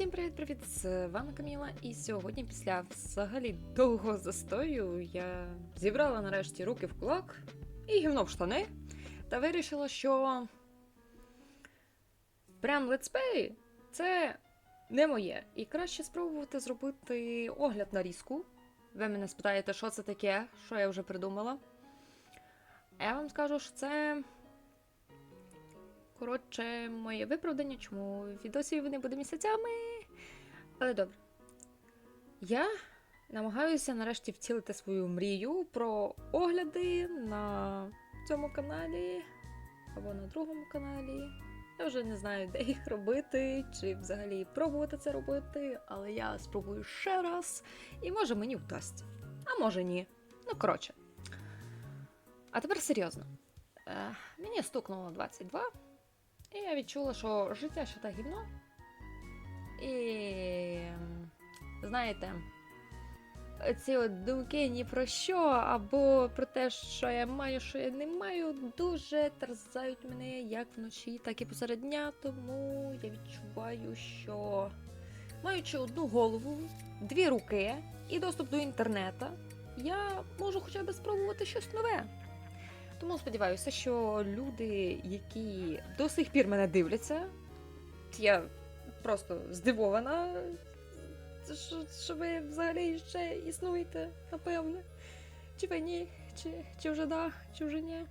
Усім привіт-привіт! З вами Каміла. І сьогодні, після взагалі довгого застою, я зібрала нарешті руки в кулак і гівно в штани. Та вирішила, що прям летсплей це не моє. І краще спробувати зробити огляд на різку. Ви мене спитаєте, що це таке, що я вже придумала. А я вам скажу, що це. Коротше, моє виправдання, чому відосів не буде місяцями. Але добре. Я намагаюся нарешті втілити свою мрію про огляди на цьому каналі або на другому каналі. Я вже не знаю, де їх робити, чи взагалі пробувати це робити, але я спробую ще раз, і може мені вдасться. А може ні. Ну, коротше. А тепер серйозно. Е, мені стукнуло 22. І я відчула, що життя ще та гівно. І. Знаєте, ці от думки ні про що, або про те, що я маю, що я не маю, дуже терзають мене як вночі, так і посеред дня. Тому я відчуваю, що маючи одну голову, дві руки і доступ до інтернету, я можу хоча б спробувати щось нове. Тому сподіваюся, що люди, які до сих пір мене дивляться, я просто здивована, що, що ви взагалі ще існуєте, напевне. Чи ви ні, чи, чи вже да, чи вже ні.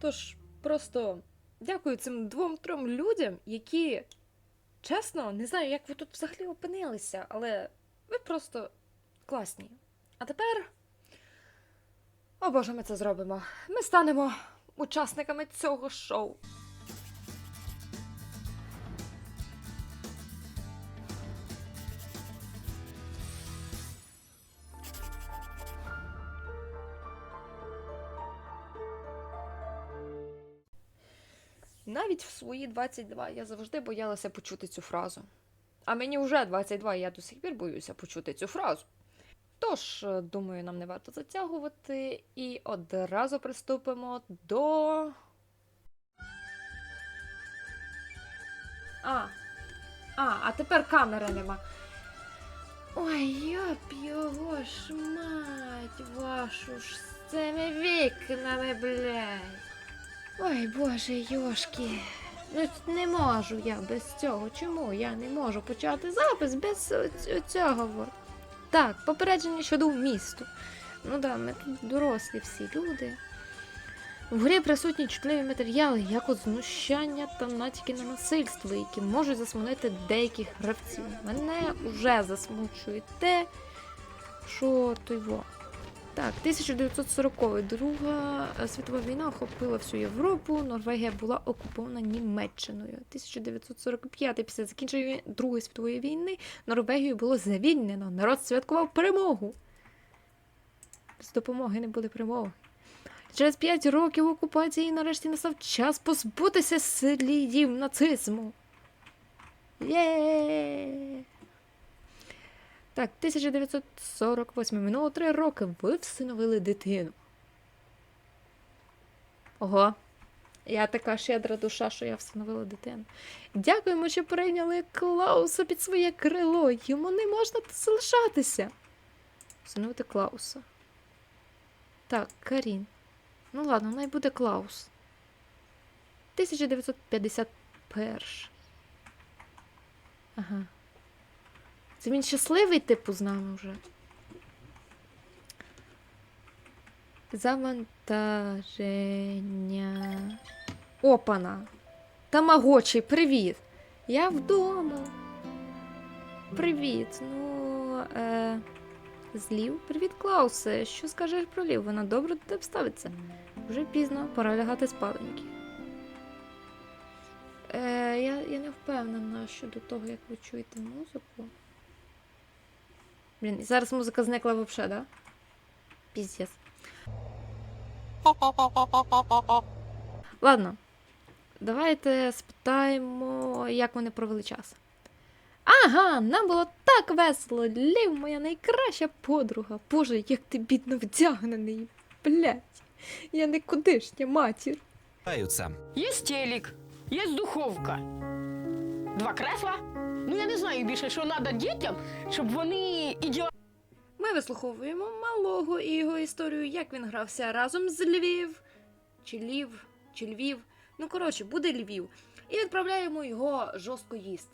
Тож, просто дякую цим двом-трьом людям, які, чесно, не знаю, як ви тут взагалі опинилися, але ви просто класні. А тепер. О боже, ми це зробимо. Ми станемо учасниками цього шоу. Навіть в свої 22 я завжди боялася почути цю фразу. А мені вже 22, і я до сих пір боюся почути цю фразу. Тож, е, думаю, нам не варто затягувати і одразу приступимо до. А. А, а тепер камери нема. Ой, йоп його ж мать вашу ж з цими вікнами, блядь. Ой, боже, йошки. Ну не можу я без цього. Чому я не можу почати запис без цього? Так, попередження щодо вмісту. Ну да, ми тут дорослі всі люди. В грі присутні чутливі матеріали, як от знущання та натяки на насильство, які можуть засмунити деяких гравців. Мене вже засмучує те, що той во. Так, 1940 Друга світова війна охопила всю Європу. Норвегія була окупована Німеччиною. 1945 після закінчення Другої світової війни Норвегію було звільнено. Народ святкував перемогу. Без допомоги не буде перемоги. Через 5 років окупації нарешті настав час позбутися слідів нацизму. Є! Так, 1948 минуло три роки. Ви всиновили дитину. Ого. Я така щедра душа, що я всиновила дитину. Дякуємо, що прийняли Клауса під своє крило. Йому не можна залишатися. Всиновити Клауса. Так, Карін. Ну ладно, най буде Клаус. 1951. Ага. Це він щасливий, типу, з нами вже. Завантаження. Опана. Тамагочі, привіт. Я вдома. Привіт. Ну, е, злів. Привіт, Клаусе. Що скажеш про лів? Вона добре до тебе ставиться. Вже пізно, пора лягати спаленьки. Е, я, я не впевнена щодо того, як ви чуєте музику. Блін, і зараз музика зникла взагалі, да? Піздец. Ладно. Давайте спитаємо, як вони провели час. Ага, нам було так весело. Лів, моя найкраща подруга. Боже, як ти бідно вдягнений. Блять. Я не кудишня матір. Есть телек, есть духовка. Два кресла, Ну я не знаю більше, що треба дітям, щоб вони ідеально Ми вислуховуємо малого і його історію, як він грався разом з Львів, чи Лів, чи Львів. Ну, коротше, буде Львів. І відправляємо його жорстко їсти.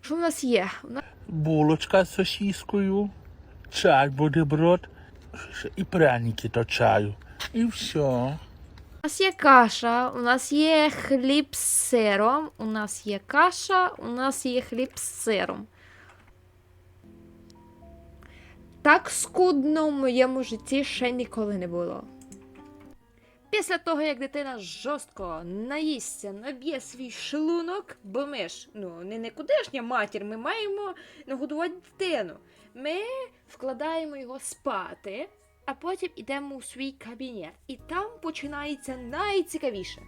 Що в нас є? У нас булочка з сосіскою, чай бутерброд ще і пряники до чаю. І все. У нас є каша, у нас є хліб з сиром, у нас є каша, у нас є хліб з сиром. Так скудно в моєму житті ще ніколи не було. Після того, як дитина жорстко наїсться, наб'є свій шлунок, бо ми ж ну, не никудишня матір, ми маємо нагодувати дитину. Ми вкладаємо його спати, а потім йдемо у свій кабінет. І там починається найцікавіше.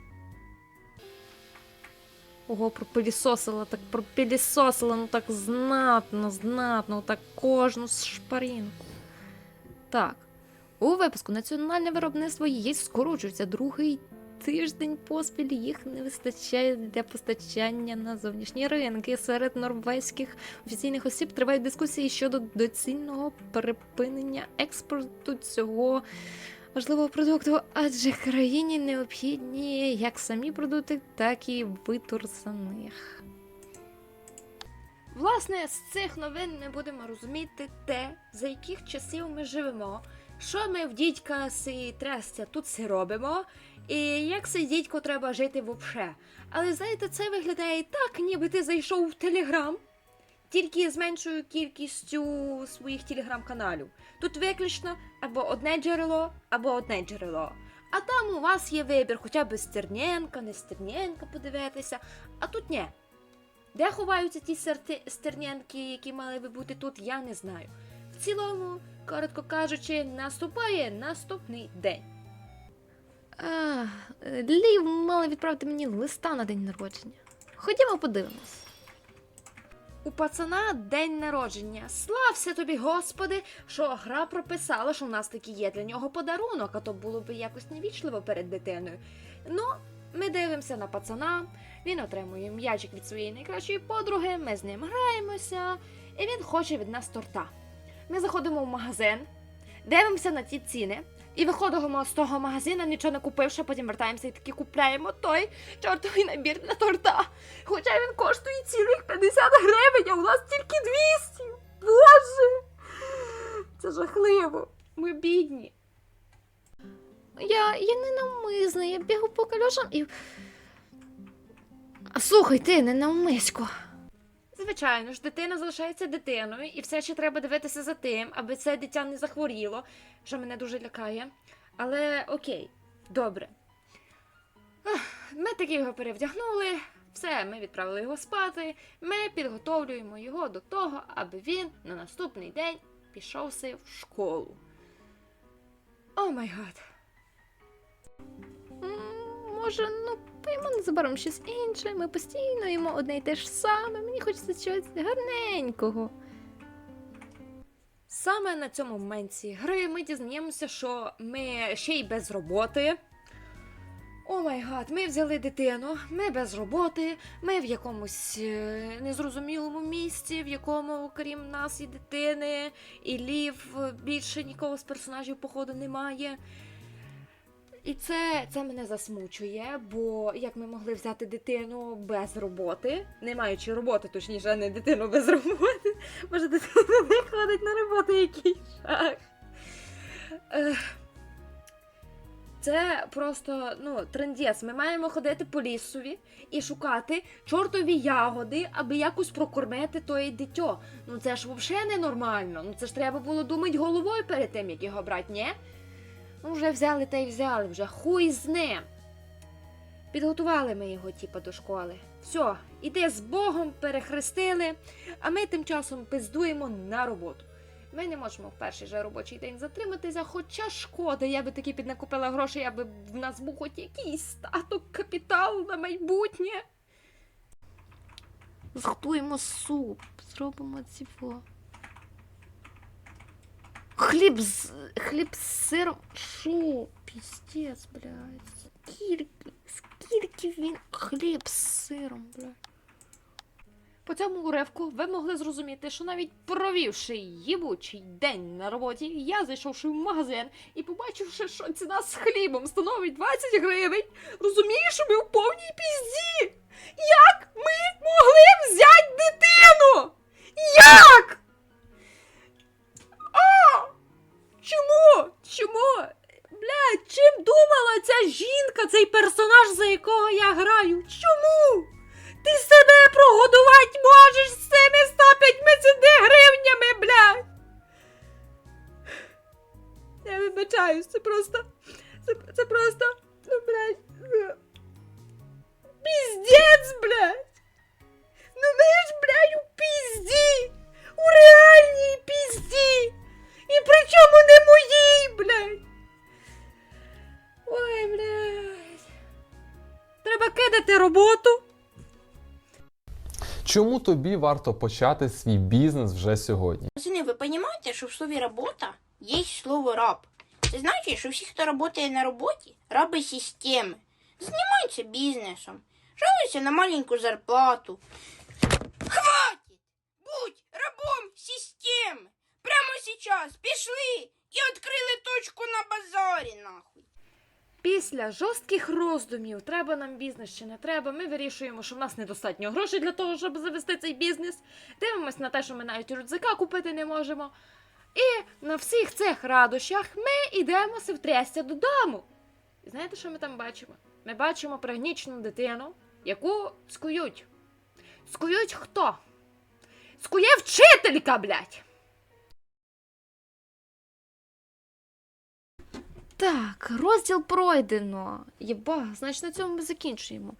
Ого, пропилісосила, так пропилісосила, ну так знатно, знатно, так кожну шпаринку. Так. У випуску національне виробництво яєць скорочується другий тиждень поспіль. Їх не вистачає для постачання на зовнішні ринки. Серед норвезьких офіційних осіб тривають дискусії щодо доцільного припинення експорту цього важливого продукту, адже країні необхідні як самі продукти, так і витурсаних. Власне, з цих новин ми будемо розуміти те, за яких часів ми живемо, що ми в дідька си трясця тут си робимо, і як цей дідько треба жити вообще. Але знаєте, це виглядає так, ніби ти зайшов в Телеграм, тільки з меншою кількістю своїх телеграм-каналів. Тут виключно або одне джерело, або одне джерело. А там у вас є вибір, хоча б Стерненка, не Стерненка подивитися, а тут ні. Де ховаються ті серти... стернянки, які мали би бути тут, я не знаю. В цілому, коротко кажучи, наступає наступний день. А, Лів мали відправити мені листа на день народження. Ходімо подивимось. У пацана день народження. Слався тобі, Господи, що гра прописала, що в нас таки є для нього подарунок, а то було б якось невічливо перед дитиною. Ну, ми дивимося на пацана, він отримує м'ячик від своєї найкращої подруги, ми з ним граємося, і він хоче від нас торта. Ми заходимо в магазин, дивимося на ті ціни, і виходимо з того магазину, нічого не купивши, потім вертаємося і таки купляємо той чортовий набір для торта. Хоча він коштує цілих 50 гривень, а у нас тільки 200. Боже! Це жахливо. Ми бідні. Я, я не навмисна, я бігу по кальошам і. Слухай ти, не навмисько. Звичайно ж, дитина залишається дитиною, і все ще треба дивитися за тим, аби це дитя не захворіло, що мене дуже лякає. Але окей, добре. Ми таки його перевдягнули, все, ми відправили його спати. Ми підготовлюємо його до того, аби він на наступний день пішовся в школу. О май гад. Може, ну, пиймо незабаром щось інше. Ми постійно їмо одне й те ж саме. Мені хочеться чогось гарненького. Саме на цьому моменті гри ми дізнаємося, що ми ще й без роботи. О май гад, ми взяли дитину, ми без роботи, ми в якомусь е, незрозумілому місці, в якому, крім нас і дитини, і лів, е, більше нікого з персонажів, походу, немає. І це, це мене засмучує, бо як ми могли взяти дитину без роботи, не маючи роботи, точніше, не дитину без роботи. Може, дитина не ходить на роботу, який. Ех. Це просто ну, трендець. Ми маємо ходити по лісові і шукати чортові ягоди, аби якось прокормити тоє дитьо. Ну це ж взагалі ненормально. Ну це ж треба було думати головою перед тим, як його брати, ні? Ну, вже взяли та й взяли, вже хуй з ним. Підготували ми його, типа, до школи. Все, іди з Богом, перехрестили, а ми тим часом пиздуємо на роботу. Ми не можемо в перший же робочий день затриматися, хоча шкода, я би таки піднакупила грошей, аби в нас був хоч якийсь статок, капітал на майбутнє. Зготуємо суп, зробимо цього. Хліб з хліб з сиром. Шо? Піздець, блядь. Скільки, скільки він хліб з сиром, блядь. По цьому уривку ви могли зрозуміти, що навіть провівши їбучий день на роботі, я зайшовши в магазин і побачивши, що ціна з хлібом становить 20 гривень, розумію, що ми в повній пізді. Як ми могли взяти дитину? Як? А! Чому? Чому? Блядь, чим думала ця жінка, цей персонаж, за якого я граю? Чому? Ти себе прогодувати можеш з цими 150 гривнями, блядь. Я вибачаюсь, це просто. Це, це просто. Ну, блядь. ну, Піздець, блядь. Ну ми ж, блядь, у пізді. У реальній пізді. І причому не моїй, блядь. Ой, блядь. Треба кидати роботу. Чому тобі варто почати свій бізнес вже сьогодні? Пацаны, вы понимаете, что в слове «работа» есть слово «раб»? Це значить, що всі, хто працює на роботі, раби системи. Займаються бізнесом, жалуються на маленьку зарплату. Хватит! Будь рабом системи! Сейчас пішли і відкрили точку на базарі, нахуй. Після жорстких роздумів, треба нам бізнес чи не треба, ми вирішуємо, що в нас недостатньо грошей для того, щоб завести цей бізнес. Дивимось на те, що ми навіть рюкзака купити не можемо. І на всіх цих радощах ми йдемо в додому. І знаєте, що ми там бачимо? Ми бачимо пригнічену дитину, яку скують. Скують хто? Скує вчителька, блядь! Так, розділ пройдено. Єба, значить на цьому ми закінчуємо.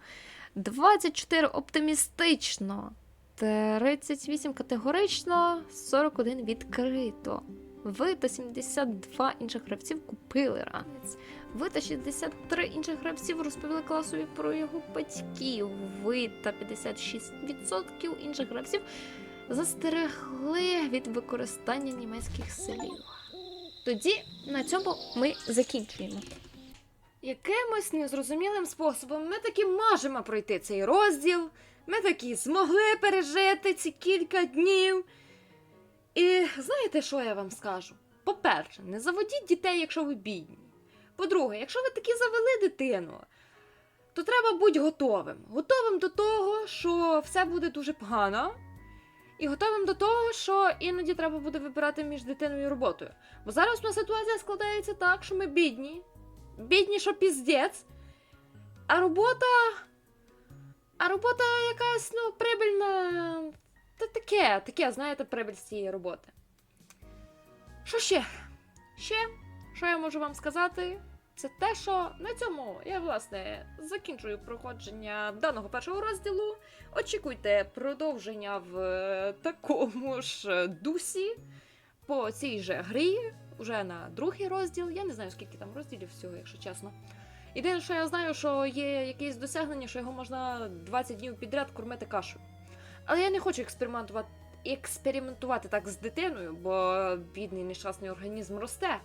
24 оптимістично, 38 категорично, 41 відкрито. Ви та 72 інших гравців купили ранець. Ви та 63 інших гравців розповіли класові про його батьків. Ви та 56% інших гравців застерегли від використання німецьких слів. Тоді на цьому ми закінчуємо. Якимось незрозумілим способом ми таки можемо пройти цей розділ. Ми таки змогли пережити ці кілька днів. І знаєте, що я вам скажу? По-перше, не заводіть дітей, якщо ви бідні. По-друге, якщо ви таки завели дитину, то треба бути готовим. Готовим до того, що все буде дуже погано, і готовим до того, що іноді треба буде вибирати між дитиною і роботою. Бо зараз у нас ситуація складається так, що ми бідні. Бідні, що піздець. А робота. А робота якась, ну, прибильна. Та таке, таке, знаєте, прибиль з цієї роботи. Що ще? Ще, що я можу вам сказати? Це те, що на цьому я, власне, закінчую проходження даного першого розділу. Очікуйте продовження в е, такому ж е, дусі по цій же грі, уже на другий розділ. Я не знаю, скільки там розділів всього, якщо чесно. Єдине, що я знаю, що є якесь досягнення, що його можна 20 днів підряд кормити кашею. Але я не хочу експериментувати, експериментувати так з дитиною, бо бідний нещасний організм росте.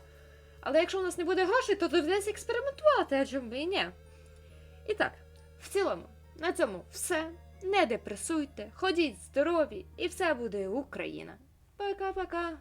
Але якщо у нас не буде грошей, то доведеться експериментувати, адже ми ні. І так, в цілому, на цьому все. Не депресуйте, ходіть здорові, і все буде Україна. Пока-пока.